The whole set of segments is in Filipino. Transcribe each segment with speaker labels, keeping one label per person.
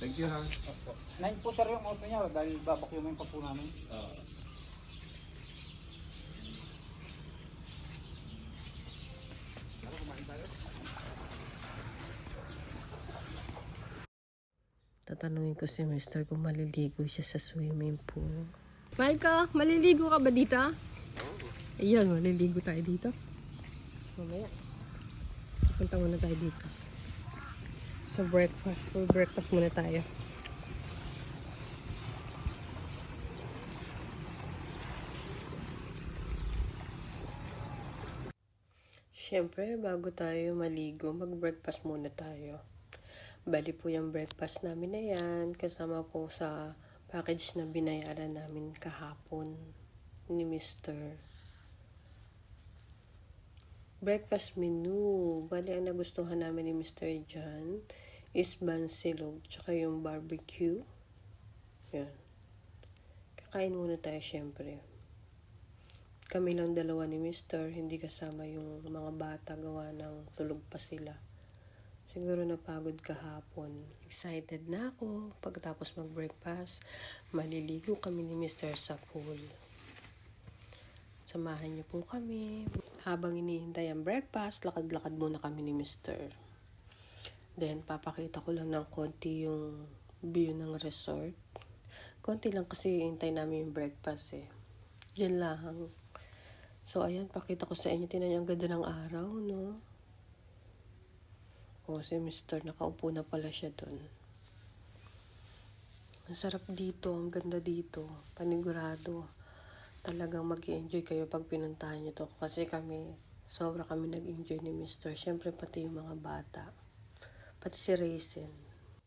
Speaker 1: Thank you ha.
Speaker 2: Opo. Nine po sir yung auto niya dahil babakyumin pa po namin.
Speaker 1: Ah. Tara, kumain tayo.
Speaker 3: Tatanungin ko si Mr. kung maliligo siya sa swimming pool.
Speaker 4: Malka, maliligo ka ba dito? Ayan, maliligo tayo dito. Mamaya. Punta muna tayo dito. Sa breakfast. Full breakfast muna tayo.
Speaker 3: Siyempre, bago tayo maligo, mag-breakfast muna tayo. Bali po yung breakfast namin na yan, kasama po sa package na binayaran namin kahapon ni Mr. Breakfast menu. Bali, ang nagustuhan namin ni Mr. John is bansilog, tsaka yung barbecue. Yan. Kakain muna tayo syempre. Kami lang dalawa ni Mr. Hindi kasama yung mga bata gawa ng tulog pa sila. Siguro napagod kahapon. Excited na ako. Pagkatapos mag-breakfast, maliligo kami ni Mr. sa pool. Samahan niyo po kami. Habang inihintay ang breakfast, lakad-lakad muna kami ni Mr. Then, papakita ko lang ng konti yung view ng resort. Konti lang kasi hintay namin yung breakfast eh. Diyan lang. So, ayan, pakita ko sa inyo. Tinan ang ganda ng araw, no? O, si Mr. nakaupo na pala siya doon. Ang sarap dito, ang ganda dito. Panigurado. Talagang mag enjoy kayo pag pinuntahan niyo to. Kasi kami, sobra kami nag-enjoy ni Mr. Siyempre, pati yung mga bata. Pati si Raisin.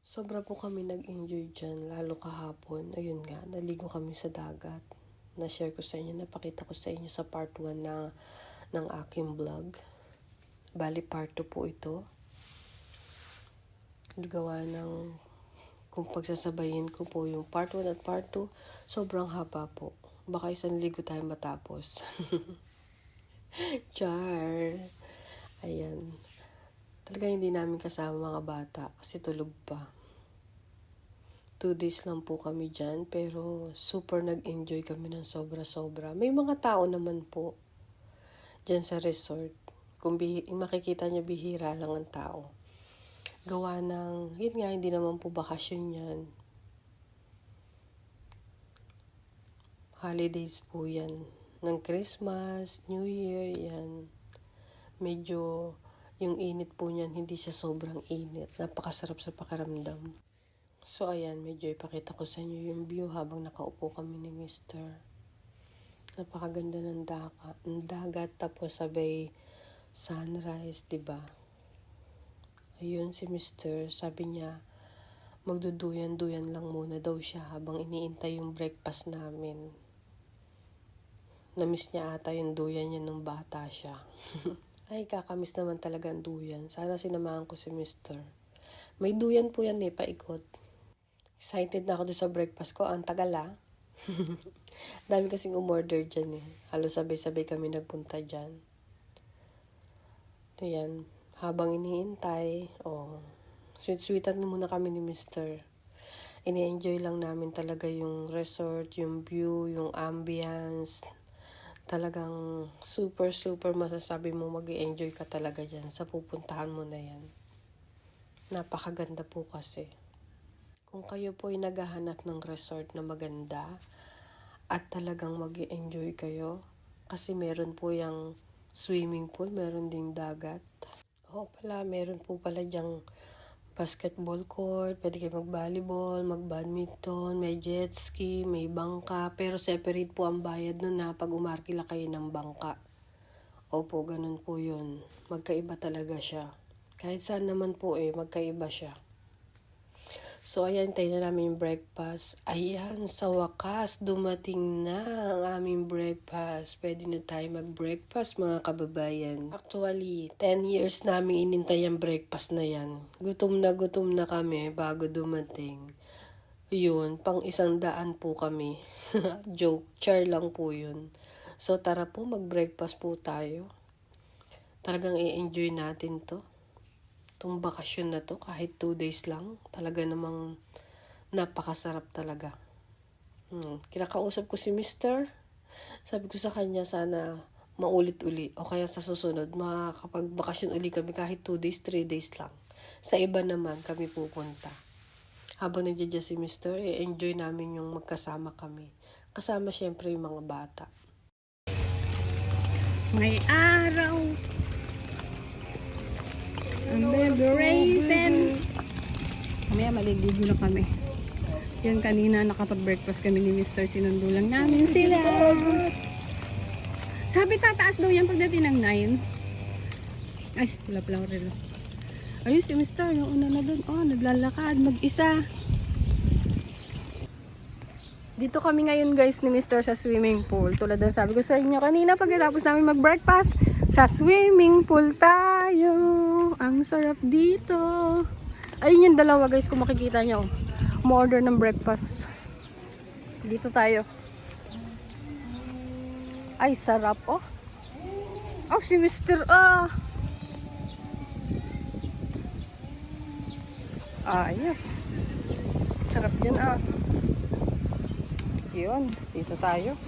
Speaker 3: Sobra po kami nag-enjoy dyan, lalo kahapon. Ayun nga, naligo kami sa dagat. Na-share ko sa inyo, napakita ko sa inyo sa part 1 na, ng aking vlog. Bali, part 2 po ito. Gawa ng, kung pagsasabayin ko po yung part 1 at part 2, sobrang haba po. Baka isang ligo tayo matapos. Char! Ayan. Talaga hindi namin kasama mga bata kasi tulog pa. Two days lang po kami dyan pero super nag-enjoy kami ng sobra-sobra. May mga tao naman po dyan sa resort. Kung bihi- makikita niyo bihira lang ang tao. Gawa ng, yun nga, hindi naman po bakasyon yan. Holidays po yan. Ng Christmas, New Year, yan. Medyo yung init po niyan, hindi siya sobrang init. Napakasarap sa pakiramdam. So, ayan, medyo ipakita ko sa inyo yung view habang nakaupo kami ni Mr. Napakaganda ng dagat, ng dagat tapos sabay sunrise, 'di ba? Ayun si Mr. Sabi niya, magduduyan-duyan lang muna daw siya habang iniintay yung breakfast namin. Namiss niya ata yung duyan niya nung bata siya. Ay, kakamiss naman talaga ang duyan. Sana sinamahan ko si Mr. May duyan po yan eh, paikot. Excited na ako doon sa breakfast ko. Ang tagal ah. Dami kasing umorder dyan eh. Halos sabay-sabay kami nagpunta dyan. Ito yan. Habang iniintay, oh, sweet-sweetan muna kami ni Mr. Ini-enjoy lang namin talaga yung resort, yung view, yung ambience. Talagang super, super masasabi mo mag enjoy ka talaga dyan sa pupuntahan mo na yan. Napakaganda po kasi. Kung kayo po ay naghahanap ng resort na maganda at talagang mag enjoy kayo, kasi meron po yung swimming pool, meron ding dagat. Oo pala, meron po pala diyang basketball court, pwede kayo mag-volleyball, mag-badminton, may jet ski, may bangka, pero separate po ang bayad nun na pag umarkila kayo ng bangka. Opo, ganun po yun. Magkaiba talaga siya. Kahit saan naman po eh, magkaiba siya. So, ayan, tayo na namin breakfast. Ayan, sa wakas, dumating na ang aming breakfast. Pwede na tayo mag-breakfast, mga kababayan. Actually, 10 years namin inintay ang breakfast na yan. Gutom na gutom na kami bago dumating. Yun, pang isang daan po kami. Joke, char lang po yun. So, tara po, mag-breakfast po tayo. Talagang i-enjoy natin to itong bakasyon na to kahit 2 days lang talaga namang Napakasarap talaga. Hmm. Kinakausap ko si Mister. Sabi ko sa kanya sana maulit-uli o kaya sa susunod makakapagbakasyon uli kami kahit 2 days, 3 days lang. Sa iba naman kami pupunta. Habang nandiyan si Mister, i-enjoy namin yung magkasama kami. Kasama syempre yung mga bata.
Speaker 4: May araw. Ang baby raisin. Mamaya maliligo na kami. Yan kanina nakapag-breakfast kami ni Mr. Sinundo lang namin sila. Sabi tataas daw yan pagdating ng 9. Ay, wala pala ako relo. Ayun si Mr. Yung una na doon. Oh, naglalakad. Mag-isa. Dito kami ngayon guys ni Mr. sa swimming pool. Tulad ng sabi ko sa inyo kanina pagkatapos namin mag-breakfast, sa swimming pool tayo. Ang sarap dito. Ayun yung dalawa guys kung makikita nyo. Mo-order ng breakfast. Dito tayo. Ay, sarap oh. Oh, si Mr. Ah. Ayos. Sarap yan ah. Yun, dito tayo.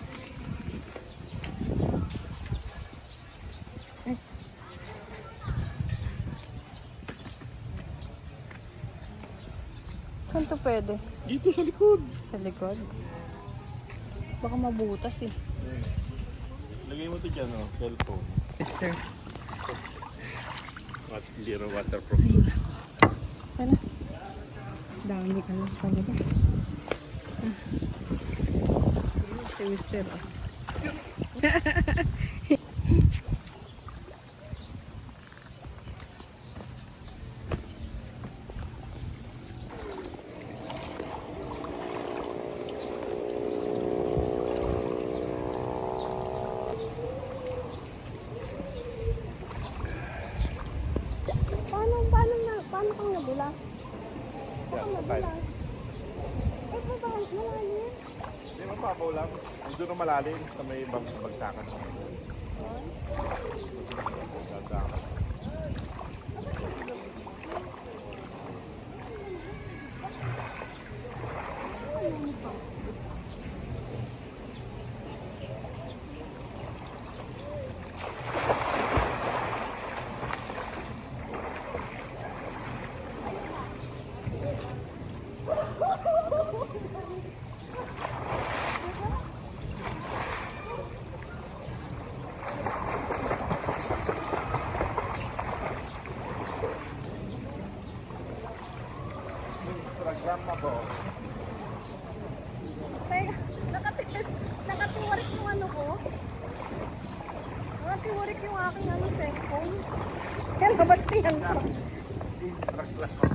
Speaker 4: Saan to pwede?
Speaker 1: Dito sa likod.
Speaker 3: Sa likod? Baka mabutas eh.
Speaker 1: Lagay mo to dyan, oh. Cellphone.
Speaker 3: Mister.
Speaker 1: At zero waterproof.
Speaker 4: Ano? Dami ka lang talaga. Ah. Si Mister. Oh.
Speaker 5: Paano, paano na, paano kang nabula?
Speaker 1: Yan, patay.
Speaker 5: Eh, pa ba, malalim?
Speaker 1: Hindi, mapapaw lang. Malalim sa may bag bagsakan. Bagsakan. Na ba?
Speaker 5: Teka, nakati- nakatiwarik yung ano ko. Nakatiwarik yung aking ano, cellphone. Kaya nabastihan ko.
Speaker 1: Instagram. Dalawa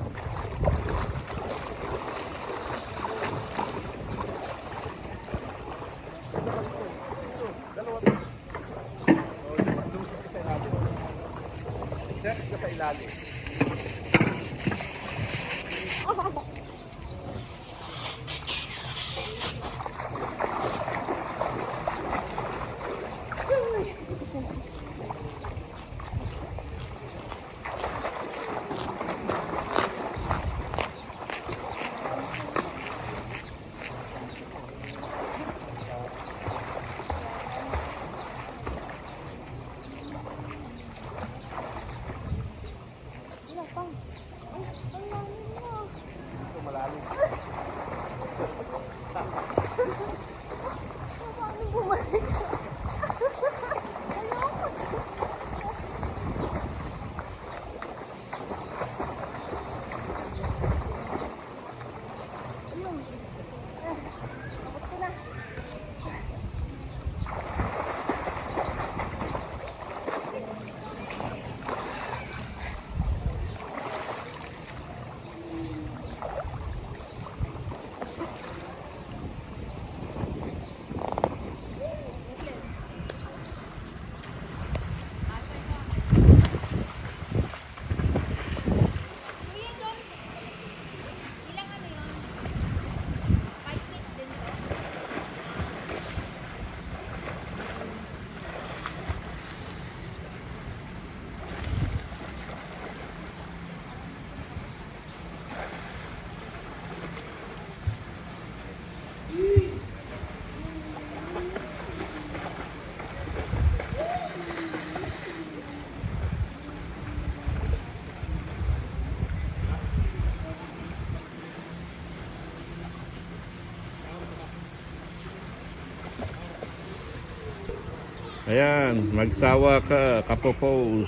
Speaker 6: Ayan, magsawa ka, kapopose.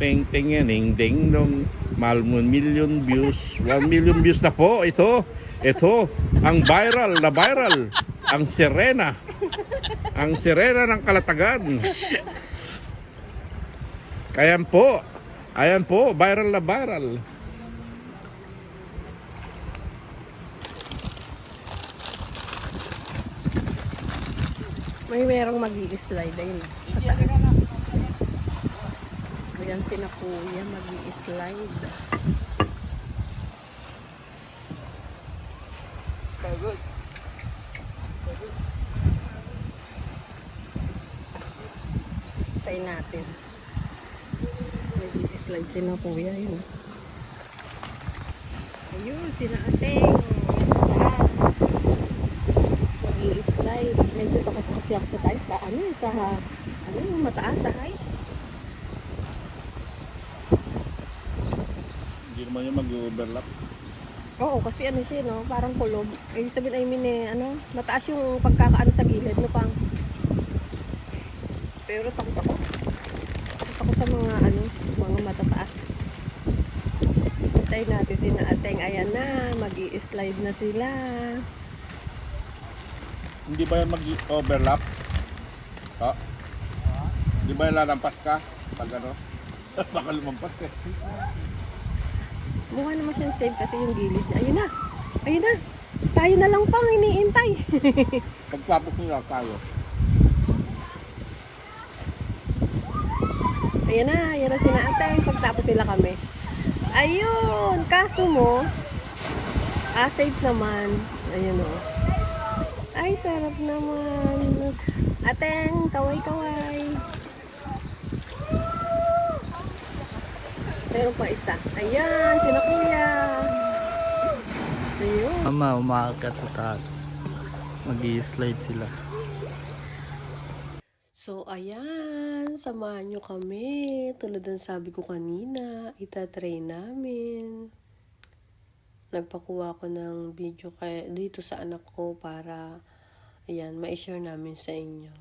Speaker 6: Ting ting yan, ding ding dong. Mahal million views. 1 million views na po. Ito, ito, ang viral na viral. Ang sirena. Ang sirena ng kalatagan. Ayan po. Ayan po, viral na viral.
Speaker 4: May merong mag slide ayun. Pataas. Ayan sina kuya mag slide
Speaker 1: Pagod.
Speaker 4: Tayo natin. mag slide sina kuya yun. Ayun, sina ateng. Taas. mag slide Medyo takot kasi ako sa tayo. Sa ano, sa ano, yung mataas sa height.
Speaker 6: Hindi naman yung mag-overlap.
Speaker 4: Oo, kasi ano siya, no? Parang kulob. Ibig sabihin, I mean, eh, ano, mataas yung pagkakaano sa gilid, no, pang. Pero takot ako. Takot ako sa mga, ano, mga matataas. Hintayin natin si Ateng. Ayan na, mag slide na sila.
Speaker 6: Hindi ba yan mag-overlap? Ha? Hindi ba yan lalampas ka? Pag ano? Baka lumampas eh.
Speaker 4: Mukha naman siyang safe kasi yung gilid. Ayun na! Ayun na! Tayo na lang pang iniintay.
Speaker 6: Pagtapos nila tayo.
Speaker 4: Ayan na, ayan na sina Ateng. Pagtapos nila kami. Ayun! Kaso mo, ah, safe naman. Ayun o. Ay, sarap naman. Ateng, kaway-kaway. Meron pa isa. Ayan, sina kuya. Ayun.
Speaker 2: Mama, umaakat sa taas. mag slide sila.
Speaker 3: So, ayan, samahan nyo kami. Tulad ng sabi ko kanina, itatry namin. Nagpakuha ko ng video kay, dito sa anak ko para, ayan, ma-share namin sa inyo.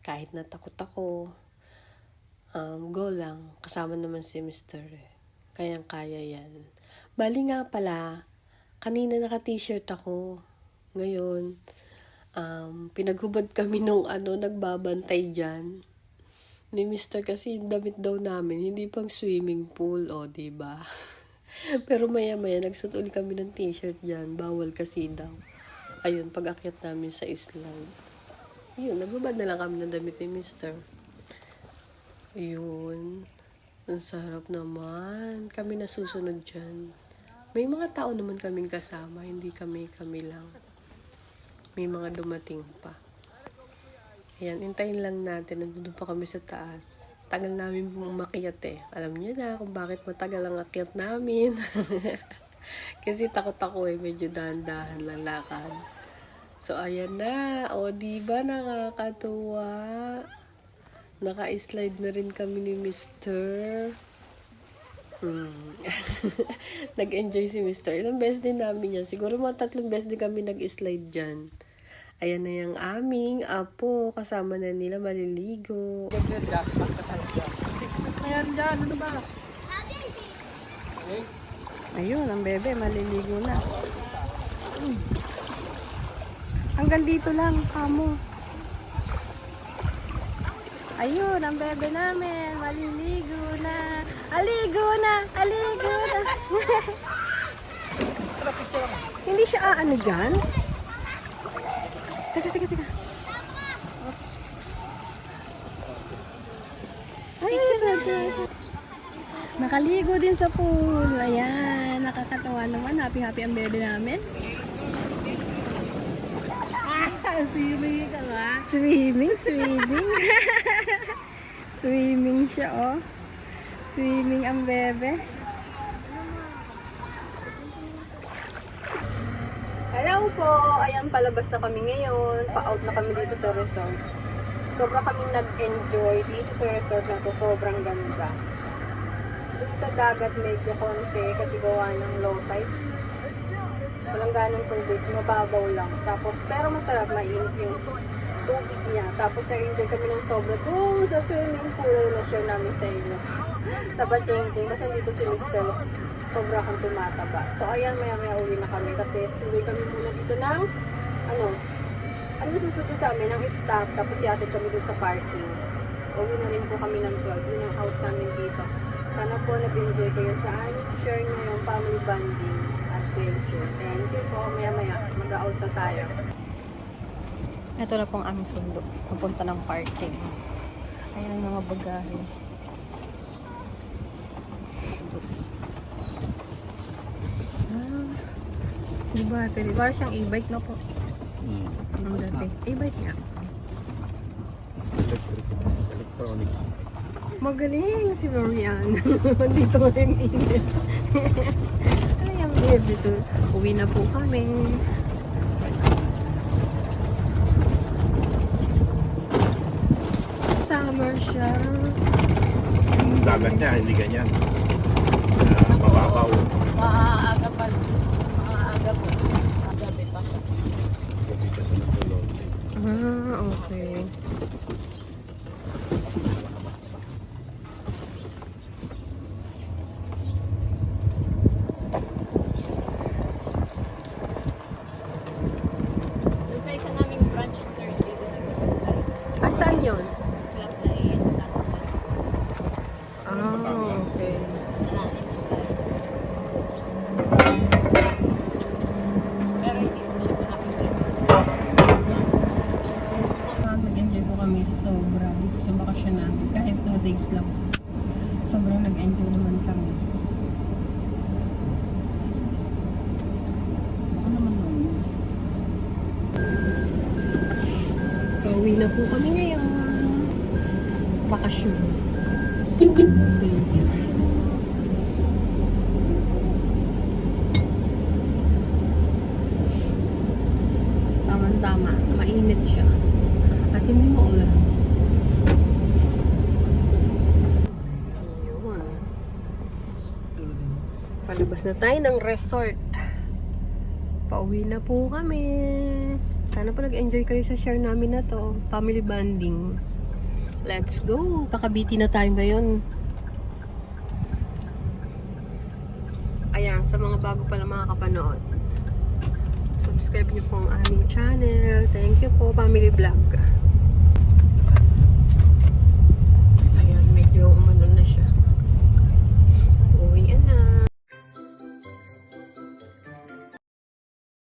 Speaker 3: Kahit natakot ako, um, go lang. Kasama naman si Mr. eh. Kayang kaya yan. Bali nga pala, kanina naka-t-shirt ako. Ngayon, um, pinaghubad kami nung ano, nagbabantay dyan. Ni Mr. kasi yung damit daw namin, hindi pang swimming pool, o, di ba Pero maya-maya, nagsuot ulit kami ng t-shirt dyan. Bawal kasi daw. Ayun, pag-akyat namin sa Island. Yun, nagbabad na lang kami ng damit ni Mr. Yun. Ang sarap naman. Kami nasusunod dyan. May mga tao naman kaming kasama, hindi kami kami lang. May mga dumating pa. Ayan, intayin lang natin. Nandun pa kami sa taas. Tagal namin umakyat eh. Alam niyo na kung bakit matagal ang akyat namin. Kasi takot ako eh. Medyo dahan-dahan lang lakad. So, ayan na. O, di ba nakakatuwa? Naka-slide na rin kami ni Mr. Hmm. Nag-enjoy si Mr. Ilang beses din namin yan. Siguro mga tatlong beses din kami nag-slide dyan. Ayan na yung aming apo. Kasama na nila maliligo.
Speaker 1: Ayan dyan, ano ba?
Speaker 4: Ayun, ang bebe, maliligo na. Hmm. Hanggang dito lang, kamo. Ayun, ang bebe namin, maliligo na. Aligo na, aligo na. Hindi siya aano dyan? Teka, teka, teka. Ayun, teka. Nakaligo din sa pool. Ayan, nakakatawa naman. Happy-happy ang bebe namin. Swimming ka ba? Swimming, swimming. swimming siya, oh. Swimming ang bebe. Hello po! Ayan, palabas na kami ngayon. Pa-out na kami dito sa resort. Sobra kaming nag-enjoy dito sa resort na to. Sobrang ganda. Doon sa dagat medyo konti kasi gawa ng low tide. Walang ganong tubig, mababaw lang. Tapos, pero masarap, mainit yung tubig niya. Tapos nag-enjoy kami ng sobra doon sa swimming pool na share namin sa inyo. Dapat yung king kasi dito si Listel sobra akong tumataba. So ayan, maya maya uwi na kami kasi sunduin kami muna dito ng ano, ano susunod sa amin, ng staff. Tapos iatid kami dun sa parking. Uwi na rin po kami ng 12. Yun ang out namin dito. Sana po nag-enjoy kayo sa aming share nyo yung family bonding adventure. Thank you po. Maya maya, mag-out na tayo. Ito na pong aming sundo. Papunta ng parking. Ayan ang mga bagahe. Ah, diba? Pwede ba siyang e-bike na po?
Speaker 6: Hmm.
Speaker 4: Ang dati. E-bike nga.
Speaker 6: Electric, electronics.
Speaker 4: Magaling si Marian. Dito rin init. Ay, ang init dito. Uwi na po kami. Summer siya.
Speaker 6: Ang dagat niya, hindi ganyan. Uh, mababaw.
Speaker 5: Maaga pa. Maaga po. Gabi pa.
Speaker 6: Gabi natulog.
Speaker 4: Ah, okay.
Speaker 5: Doon sa isa naming branch, sir, dito nag-apply.
Speaker 4: Asan yun?
Speaker 5: Club na iyan sa atin.
Speaker 4: Ah, okay.
Speaker 5: Pero hindi po siya makapag
Speaker 4: Ah, nag-enjoy po kami sobra dito sa bakasyon namin. Kahit 2 days lang. Sobrang nag-enjoy naman kami. Baka naman naman. Pauwi na po kami ngayon. Bakasyon. Baby. Tama-tama. Mainit siya. At hindi mo ulan. Yun. Palabas na tayo ng resort. Pauwi na po kami. Sana po nag-enjoy kayo sa share namin na to. Family bonding. Let's go. Kakabiti na tayo ngayon. Ayan, sa mga bago pa lang mga kapanood. Subscribe niyo po ang aming channel. Thank you po, Family Vlog.